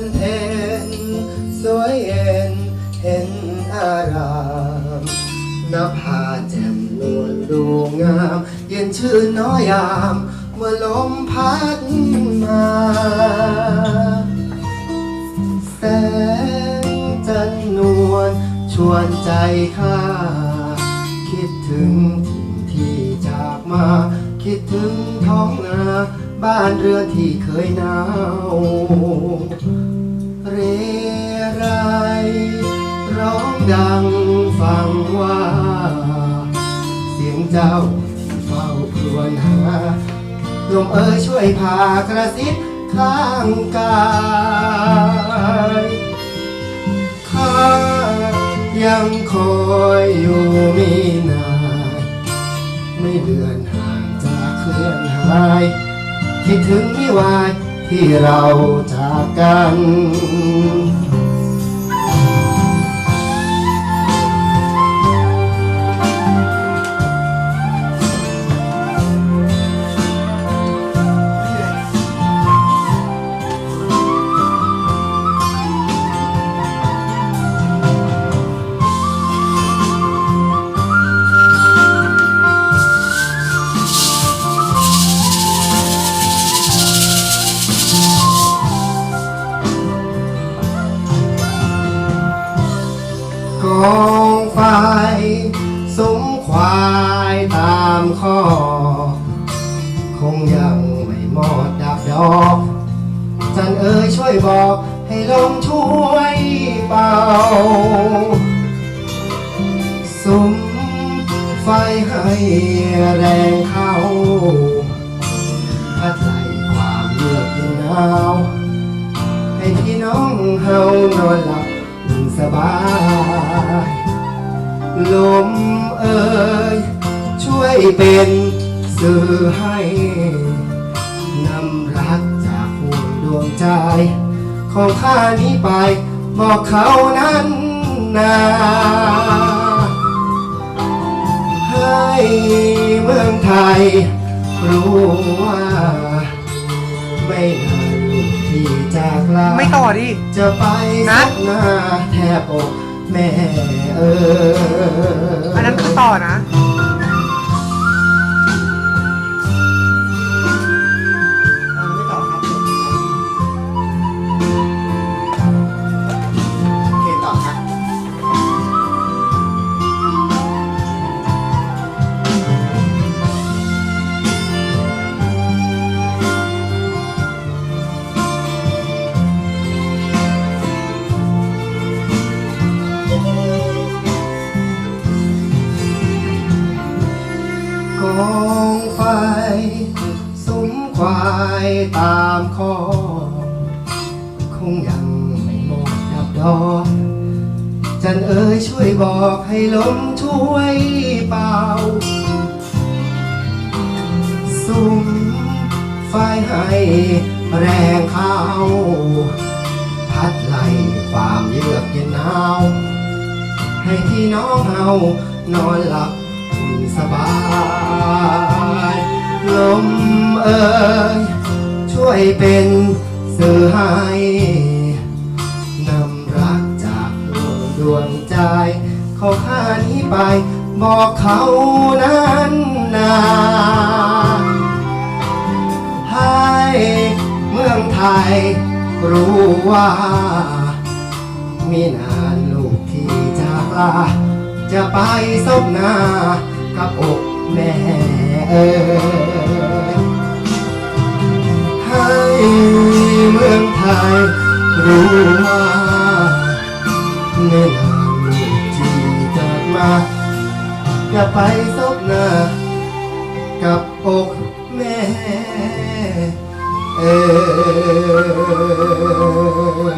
นเพ็ญสวยเย็นเห็นอารามนภาแจ่มนวลดูงาม เย็นชื่นน้อยยาม เมื่อลมพัดมา แสงจันนวลชวนใจข้า คิดถึงถิ่นที่จากมา คิดถึงท้องนา บ้านเรือนที่เคยหนาว ดังฟังว่า เสียงเจ้าที่เฝ้าครวญหาลมเอ๋ยช่วยพากระซิบข้างกายข้ายังคอยอยู่มีนานไม่เลือนห่างจากเคลื่อนหาย คิดถึงมิวายที่เราจากกัน องไฟสมควายตามข้อ คงยังไม่หมดดับดอกจันเอ๋ยช่วยบอกให้ลมช่วยเป่าสมไฟให้แรงเข้าพัดไล่ความเลือกเย็นหนาวให้พี่น้องเฮานอนหลับสบาย ลมเอ่ยช่วยเป็นสื่อให้นำรักจากห่วงดวงใจ ของข้านี้ไปบอกเขานั้นนาให้เมืองไทย รู้ว่า ไม่นานลูกที่จากลาไม่ต่อดิ จะไปนัสัดกหน้าแทบอก แม่เอออันนั้นคือต่อนะายตามคอคงยังไม่หมดดับดอกจันเอ๋ยช่วยบอกให้ลมช่วยเป่าสุมไฟให้แรงเข้า พัดไล่ความเยือกเย็นหนาวให้พี่น้องเฮานอนหลับสบายลม เอ่ยช่วยเป็นสื่อให้นำรักจากดวงดวงใจ ของข้านี้ไป บอกเขานั้นนาให้เมืองไทยรู้ว่ามีนานลูกที่จากลาจะไปซบหน้ากับอกแม่เออ องไทยรู้ว่าไม่นานลูกที่จากมาอย่าไปซบหน้ากับอกแม่เออ